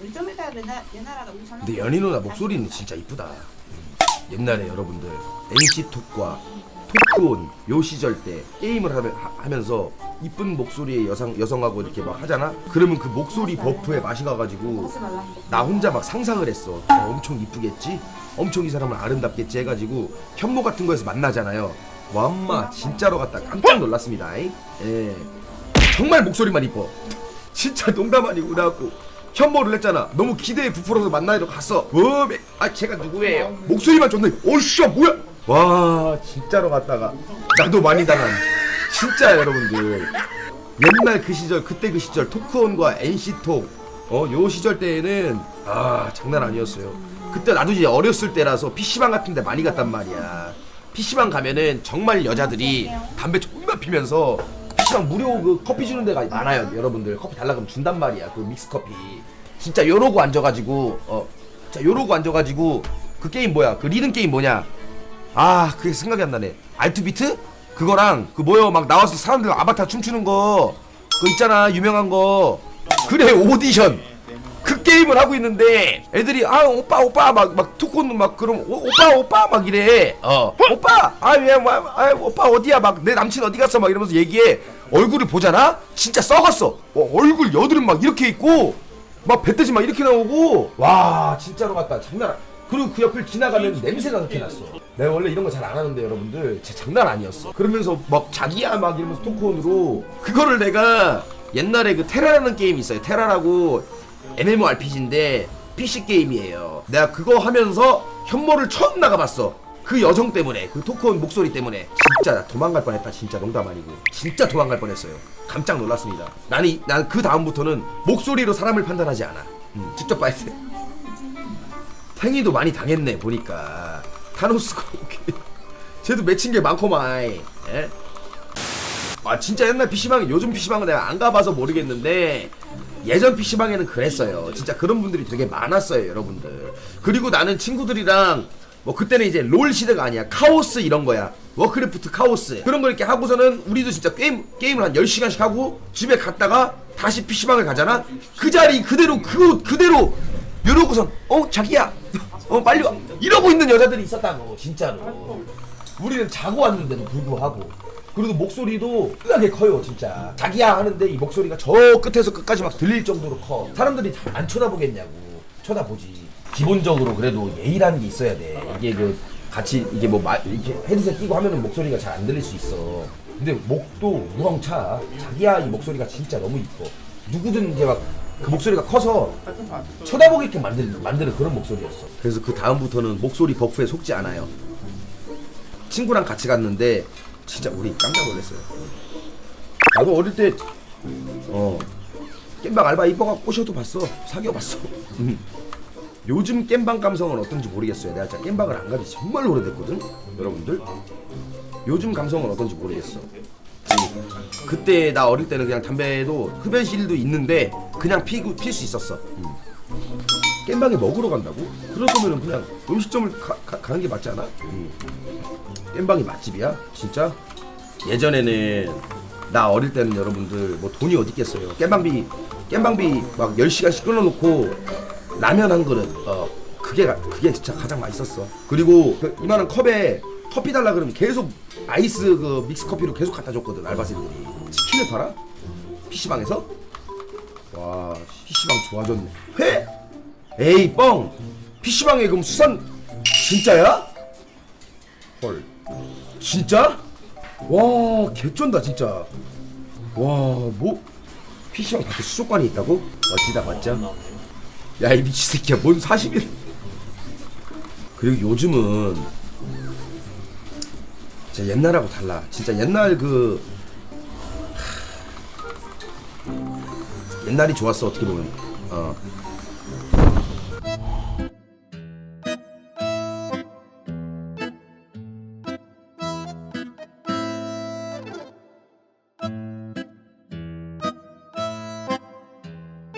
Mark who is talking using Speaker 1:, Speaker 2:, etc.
Speaker 1: 우리 전화
Speaker 2: 근데 연희 누나 목소리는 진짜 이쁘다. 옛날에 여러분들 NC 톡과 토크온 요 시절 때 게임을 하면, 하, 면서 이쁜 목소리의 여성 여성하고 이렇게 막 하잖아. 그러면 그 목소리 버프에 맛이 가가지고
Speaker 1: 하지.
Speaker 2: 나 혼자 막 상상을 했어. 어, 엄청 이쁘겠지? 엄청 이 사람은 아름답겠지 해가지고 현모 같은 거에서 만나잖아요. 와 엄마 진짜로 갔다 깜짝 놀랐습니다. 이. 예. 정말 목소리만 이뻐. 진짜 농담 아니고 그래갖고 현모를 했잖아. 너무 기대에 부풀어서 만나러 갔어. 뭐, 매- 아 제가 누구예요? 목소리만 좋네. 오씨 뭐야? 와 진짜로 갔다가 나도 많이 당한. 진짜 여러분들 옛날 그 시절 그때 그 시절 토크온과 NC톡 어요 시절 때에는 아 장난 아니었어요. 그때 나도 이제 어렸을 때라서 PC방 같은 데 많이 갔단 말이야. PC방 가면은 정말 여자들이 담배 존나 피면서 PC방 무료 그 커피 주는 데가 많아요. 여러분들 커피 달라 그러면 준단 말이야. 그 믹스 커피. 진짜 요러고 앉아가지고 어, 자 요러고 앉아가지고 그 게임 뭐야? 그 리듬 게임 뭐냐? 아 그게 생각이 안 나네. 알투비트? 그거랑 그 뭐요 막 나와서 사람들 아바타 춤추는 거 그거 있잖아 유명한 거 그래 오디션 그 게임을 하고 있는데 애들이 아 오빠 오빠 막 막 투콘 막 그럼 오, 오빠 오빠 막 이래. 어 오빠 아왜 아, 오빠 어디야? 막 내 남친 어디 갔어? 막 이러면서 얘기해. 얼굴을 보잖아? 진짜 썩었어. 어, 얼굴 여드름 막 이렇게 있고 막 배때지 막 이렇게 나오고. 와 진짜로 같다. 장난 안- 그리고 그 옆을 지나가면 냄새가 그렇게 났어. 내가 원래 이런 거 잘 안 하는데 여러분들. 진짜 장난 아니었어. 그러면서 막 자기야 막 이러면서 토크온으로 그거를 내가 옛날에 그 테라라는 게임이 있어요. 테라라고 MMORPG인데 PC 게임이에요. 내가 그거 하면서 현모를 처음 나가봤어. 그 여성 때문에 그 토크온 목소리 때문에. 진짜 나 도망갈 뻔했다 진짜 농담 아니고. 진짜 도망갈 뻔했어요. 깜짝 놀랐습니다. 나는 난 그 다음부터는 목소리로 사람을 판단하지 않아. 음, 직접 봐야 돼. 탱이도 많이 당했네 보니까. 타노스가 오케이. 쟤도 맺힌 게 많고만 예? 아 진짜 옛날 PC방 요즘 PC방은 내가 안 가봐서 모르겠는데 예전 PC방에는 그랬어요. 진짜 그런 분들이 되게 많았어요 여러분들. 그리고 나는 친구들이랑 뭐 그때는 이제 롤 시대가 아니야. 카오스 이런 거야. 워크래프트 카오스. 그런 거 이렇게 하고서는 우리도 진짜 게임 게임을 한 10시간씩 하고 집에 갔다가 다시 PC방을 가잖아? 그 자리 그대로 그 그대로 이러고선 어 자기야. 어 빨리 와. 이러고 있는 여자들이 있었다고 진짜로. 우리는 자고 왔는데도 불구하고 그리고 목소리도 끄하게 커요 진짜. 자기야 하는데 이 목소리가 저 끝에서 끝까지 막 들릴 정도로 커. 사람들이 다 안 쳐다보겠냐고. 쳐다보지. 기본적으로 그래도 예의라는 게 있어야 돼. 이게 그 같이 이게 뭐 마, 이렇게 헤드셋 끼고 하면은 목소리가 잘 안 들릴 수 있어. 근데 목도 우렁차. 자기야 이 목소리가 진짜 너무 이뻐. 누구든 이제 막 그 목소리가 커서 쳐다보게끔 만들, 만드는 그런 목소리였어. 그래서 그 다음부터는 목소리 버프에 속지 않아요. 친구랑 같이 갔는데 진짜 우리 깜짝 놀랐어요. 나도 어릴 때 어, 겜방 알바 이뻐가 꼬셔도 봤어. 사귀어 봤어. 음. 요즘 겜방 감성은 어떤지 모르겠어요. 내가 진짜 겜방을 안 가지 정말 오래됐거든. 여러분들. 요즘 감성은 어떤지 모르겠어. 그때 나 어릴 때는 그냥 담배도 흡연실도 있는데 그냥 피고 필 수 있었어. 음. 겜방에 먹으러 간다고? 그럴 거면은 그냥 음식점을 가, 는게 맞지 않아? 음. 겜방이 맛집이야? 진짜? 예전에는 나 어릴 때는 여러분들 뭐 돈이 어디 있겠어요. 겜방비 겜방비 막 10시간씩 끊어 놓고 라면 한 그릇 어 그게 가- 그게 진짜 가장 맛있었어. 그리고 그 이만한 컵에 커피 달라 그러면 계속 아이스 그 믹스 커피로 계속 갖다 줬거든 알바생들이. 치킨을 팔아? PC방에서? 와 PC방 좋아졌네. 회? 에이 뻥. PC방에 그럼 수산 진짜야? 헐. 진짜? 와 개쩐다 진짜. 와 뭐? PC방 밖에 수족관이 있다고? 멋지다 맞죠? 야이 미친 새끼야 뭔 40일 그리고 요즘은 진짜 옛날하고 달라 진짜 옛날 그 하, 옛날이 좋았어 어떻게 보면 어